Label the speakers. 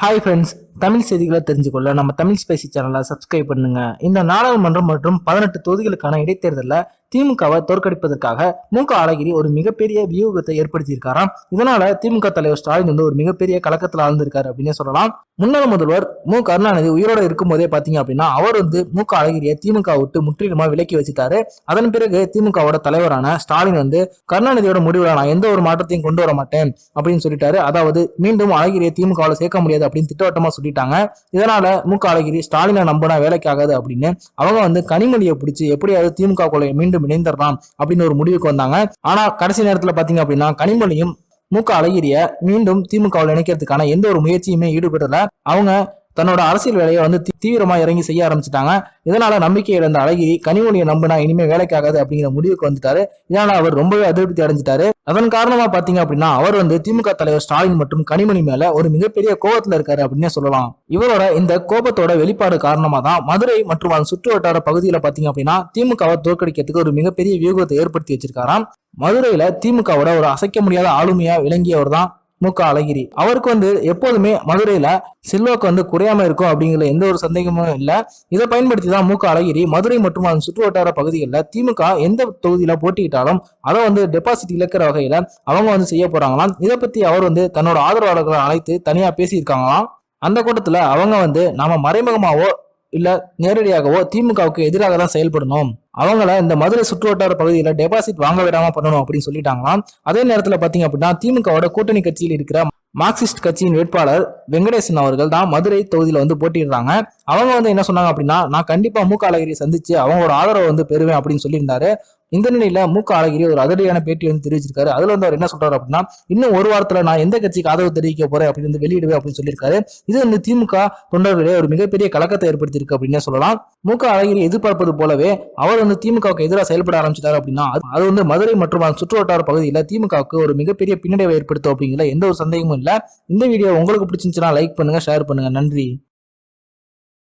Speaker 1: Hi friends Tamil செய்திகளை தெரிஞ்சுக்கொள்ள நம்ம Tamil spicy சேனலை சப்ஸ்கிரைப் பண்ணுங்க. இந்த நாடாளுமன்றம் மற்றும் பதினெட்டு தொகுதிகளுக்கான இடைத்தேர்தலில் திமுகவை தோற்கடிப்பதற்காக மு க அழகிரி ஒரு மிகப்பெரிய வியூகத்தை ஏற்படுத்தியிருக்காராம். இதனால திமுக தலைவர் ஸ்டாலின் வந்து ஒரு மிகப்பெரிய கலக்கத்தில் ஆழ்ந்திருக்காரு அப்படின்னு சொல்லலாம். முன்னாள் முதல்வர் மு கருணாநிதி உயிரோட இருக்கும்போதே பாத்தீங்க அப்படின்னா அவர் வந்து மு க அழகிரியை திமுக விட்டு முற்றிலுமா விலக்கி வச்சுட்டாரு. அதன் பிறகு திமுகவோட தலைவரான ஸ்டாலின் வந்து கருணாநிதியோட முடிவில் நான் எந்த ஒரு மாற்றத்தையும் கொண்டு வர மாட்டேன் அப்படின்னு சொல்லிட்டாரு. அதாவது மீண்டும் அழகிரியை திமுகவில் சேர்க்க முடியாது அப்படின்னு திட்டவட்டமா சொல்லிட்டாங்க. இதனால மு. க அழகிரி ஸ்டாலினை நம்பினா வேலைக்கு ஆகாது அப்படின்னு அவங்க வந்து கனிமொழியை பிடிச்சி எப்படியாவது திமுக கொலை மீண்டும் இணைந்துடலாம் அப்படின்னு ஒரு முடிவுக்கு வந்தாங்க. ஆனா கடைசி நேரத்துல பாத்தீங்க அப்படின்னா கனிமொழியும் மு. க அழகிரிய மீண்டும் திமுகவில் இணைக்கிறதுக்கான எந்த ஒரு முயற்சியுமே ஈடுபடல. அவங்க தன்னோட அரசியல் வேலையை வந்து தீவிரமா இறங்கி செய்ய ஆரம்பிச்சிட்டாங்க. இதனால நம்பிக்கை இழந்த அழகிரி கனிமொழியை நம்பினா இனிமே வேலைக்காகாது அப்படிங்கிற முடிவுக்கு வந்துட்டாரு. இதனால அவர் ரொம்பவே அதிருப்தி அடைஞ்சிட்டாரு. அதன் காரணமா பாத்தீங்க அப்படின்னா அவர் வந்து திமுக தலைவர் ஸ்டாலின் மற்றும் கனிமொழி மேல ஒரு மிகப்பெரிய கோபத்துல இருக்காரு அப்படின்னே சொல்லலாம். இவரோட இந்த கோபத்தோட வெளிப்பாடு காரணமா தான் மதுரை மற்றும் அதன் சுற்று வட்டார பகுதியில பாத்தீங்க அப்படின்னா திமுகவை தோற்கடிக்கிறதுக்கு ஒரு மிகப்பெரிய வியூகத்தை ஏற்படுத்தி வச்சிருக்காராம். மதுரையில திமுகவோட ஒரு அசைக்க முடியாத ஆளுமையா விளங்கியவர் தான் மு க அழகிரி. அவருக்கு வந்து எப்போதுமே மதுரையில செல்வாக்கு வந்து குறையாம இருக்கும் அப்படிங்கிற எந்த ஒரு சந்தேகமும் இல்லை. இதை பயன்படுத்தி தான் மு க அழகிரி மதுரை மற்றும் அதன் சுற்று வட்டார பகுதிகளில் திமுக எந்த தொகுதியில போட்டியிட்டாலும் அதை வந்து டெபாசிட் இழக்கிற வகையில அவங்க வந்து செய்ய போறாங்களாம். இதை பத்தி அவர் வந்து தன்னோட ஆதரவாளர்களை அழைத்து தனியா பேசியிருக்காங்களாம். அந்த கூட்டத்துல அவங்க வந்து நாம மறைமுகமாவோ இல்லை நேரடியாகவோ திமுகவுக்கு எதிராக தான் செயல்படணும். அவங்கள இந்த மதுரை சுற்றுவட்டார பகுதியில் டெபாசிட் வாங்க விடாம பண்ணணும் அப்படின்னு சொல்லிட்டாங்களாம். அதே நேரத்தில் பார்த்தீங்க அப்படின்னா திமுகவோட கூட்டணி கட்சியில் இருக்கிற மார்க்சிஸ்ட் கட்சியின் வேட்பாளர் வெங்கடேசன் அவர்கள் தான் மதுரை தொகுதியில் வந்து போட்டிடுறாங்க அவங்க வந்து என்ன சொன்னாங்க அப்படின்னா நான் கண்டிப்பாக மூக்க அழகிரியை சந்திச்சு அவங்களோட ஆதரவை வந்து பெறுவேன் அப்படின்னு சொல்லியிருந்தாரு. இந்த நிலையில மூக்க அழகிரி ஒரு அதிரடியான பேட்டி வந்து தெரிவிச்சிருக்காரு. அதுல வந்து அவர் என்ன சொல்றாரு அப்படின்னா இன்னும் ஒரு வாரத்துல நான் எந்த கட்சிக்கு ஆதரவு தெரிவிக்க போறேன்? அப்படின்னு வந்து வெளியிடுவேன் அப்படின்னு சொல்லியிருக்காரு. இது வந்து திமுக தொண்டர்களிடையே ஒரு மிகப்பெரிய கலக்கத்தை ஏற்படுத்தியிருக்கு அப்படின்னே சொல்லலாம். மூக்க அழகிரி எதிர்பார்ப்பது போலவே அவர் வந்து திமுகவுக்கு எதிராக செயல்பட ஆரம்பிச்சிட்டாரு அப்படின்னா அது- வந்து மதுரை மற்றும் சுற்றுவட்டார பகுதியில் திமுகவுக்கு ஒரு மிகப்பெரிய பின்னடைவை ஏற்படுத்தும் அப்படிங்கிற எந்த ஒரு சந்தேகமும் இல்லை. இந்த வீடியோ உங்களுக்கு பிடிச்சிருந்துச்சுன்னா லைக் பண்ணுங்க ஷேர் பண்ணுங்க. நன்றி.